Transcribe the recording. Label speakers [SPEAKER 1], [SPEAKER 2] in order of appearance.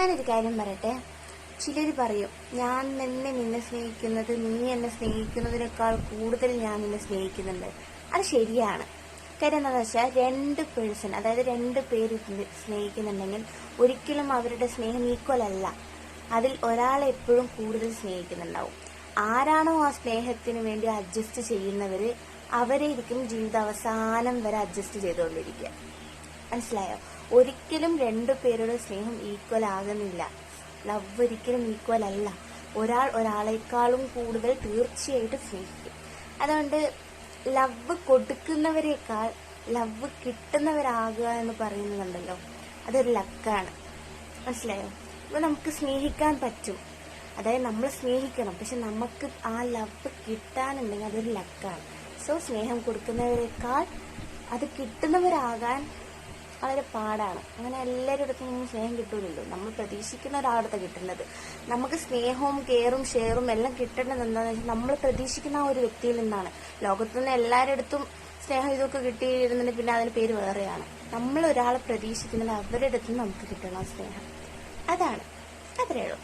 [SPEAKER 1] ഞാനൊരു കാര്യം പറയട്ടെ? ചിലർ പറയും ഞാൻ തന്നെ നിന്നെ സ്നേഹിക്കുന്നത് നീ എന്നെ സ്നേഹിക്കുന്നതിനേക്കാൾ കൂടുതൽ ഞാൻ നിന്നെ സ്നേഹിക്കുന്നുണ്ട്. അത് ശരിയാണ്. കാര്യം എന്താണെന്ന് വെച്ചാൽ രണ്ട് പേഴ്സൺ അതായത് രണ്ട് പേര് സ്നേഹിക്കുന്നുണ്ടെങ്കിൽ ഒരിക്കലും അവരുടെ സ്നേഹം ഈക്വൽ അല്ല. അതിൽ ഒരാളെ എപ്പോഴും കൂടുതൽ സ്നേഹിക്കുന്നുണ്ടാവും. ആരാണോ ആ സ്നേഹത്തിന് വേണ്ടി അഡ്ജസ്റ്റ് ചെയ്യുന്നവര് അവരെയിരിക്കും ജീവിതാവസാനം വരെ അഡ്ജസ്റ്റ് ചെയ്തുകൊണ്ടിരിക്കുക. മനസ്സിലായോ? ഒരിക്കലും രണ്ടു പേരുടെ സ്നേഹം ഈക്വൽ ആകുന്നില്ല. ലവ് ഒരിക്കലും ഈക്വൽ അല്ല. ഒരാൾ ഒരാളെക്കാളും കൂടുതൽ തീർച്ചയായിട്ടും സ്നേഹിക്കും. അതുകൊണ്ട് ലവ് കൊടുക്കുന്നവരെക്കാൾ ലവ് കിട്ടുന്നവരാകുക എന്ന് പറയുന്നുണ്ടല്ലോ. അതൊരു ലക്കാണ് മനസ്സിലായോ? ഇപ്പൊ നമുക്ക് സ്നേഹിക്കാൻ പറ്റും. അതായത് നമ്മൾ സ്നേഹിക്കണം. പക്ഷെ നമുക്ക് ആ ലവ് കിട്ടാനുണ്ടെങ്കിൽ അതൊരു ലക്കാണ് സോ സ്നേഹം കൊടുക്കുന്നവരെക്കാൾ അത് കിട്ടുന്നവരാകാൻ വളരെ പാടാണ്. അങ്ങനെ എല്ലാവരുടെ അടുത്തും നമുക്ക് സ്നേഹം കിട്ടൂലല്ലോ. നമ്മൾ പ്രതീക്ഷിക്കുന്ന ഒരാളടുത്ത് കിട്ടുന്നത്. നമുക്ക് സ്നേഹവും കെയറും ഷെയറും എല്ലാം കിട്ടേണ്ടത് എന്താണെന്ന് വെച്ചാൽ നമ്മൾ പ്രതീക്ഷിക്കുന്ന ആ ഒരു വ്യക്തിയിൽ നിന്നാണ്. ലോകത്തു നിന്ന് എല്ലാവരുടെ അടുത്തും സ്നേഹം ഇതൊക്കെ കിട്ടിയിരുന്നുണ്ടെങ്കിൽ പിന്നെ അതിന് പേര് വേറെയാണ്. നമ്മൾ ഒരാളെ പ്രതീക്ഷിക്കുന്നത് അവരുടെ അടുത്ത് നമുക്ക് കിട്ടണം സ്നേഹം. അതാണ്. അത്രയേ ഉള്ളൂ.